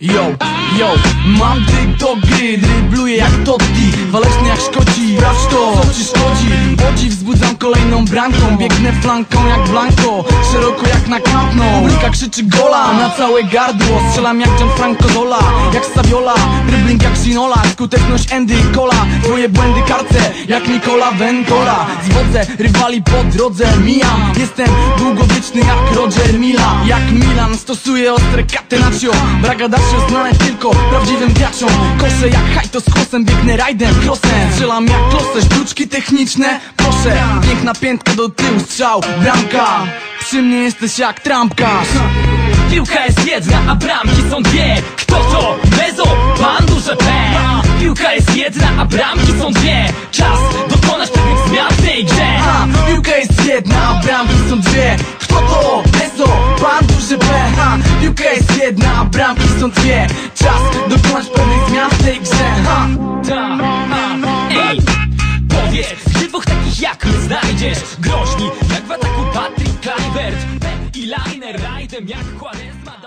Yo, yo, mam ty do gry, drybluję jak Totti. Waleczny jak Szkoci, sprawdź to, co ci szkodzi. Łodzi wzbudzam kolejną bramką, biegnę flanką jak Blanco Szeroko jak na Nou, Publika krzyczy gola na całe gardło. Strzelam jak Gianfranco Zola, jak Saviola. Dribbling jak Ginola, skuteczność Andy i Cola. Twoje błędy karce, jak Nicola Ventola. Zwodzę rywali po drodze, mijam. Jestem długowieczny jak Roger Mila Jak Milan, stosuję ostre catenaccio Bragadacio znane tylko prawdziwym graczom Koszę jak hajto z kłosem, biegnę rajdem, crossem Strzelam jak klosę, sztuczki techniczne Proszę, piękna piętka do tyłu, strzał, bramka. Przy mnie jesteś jak trampkarz. Piłka jest jedna, a bramki są dwie. Kto to? Mezo, pan duże P. Piłka jest jedna, a bramki są dwie. Czas dokonać pewnych zmian w tej grze. Piłka jest jedna, a bramki są dwie jedna, a bramki są dwie. Czas dokonać pewnych zmian w tej grze. Ha. Ta, a, ej Powiedz, gdzie dwóch takich jak my znajdziesz? Groźni, jak w ataku Patrick Kluivert Pep i Liner Rajdem jak Quaresma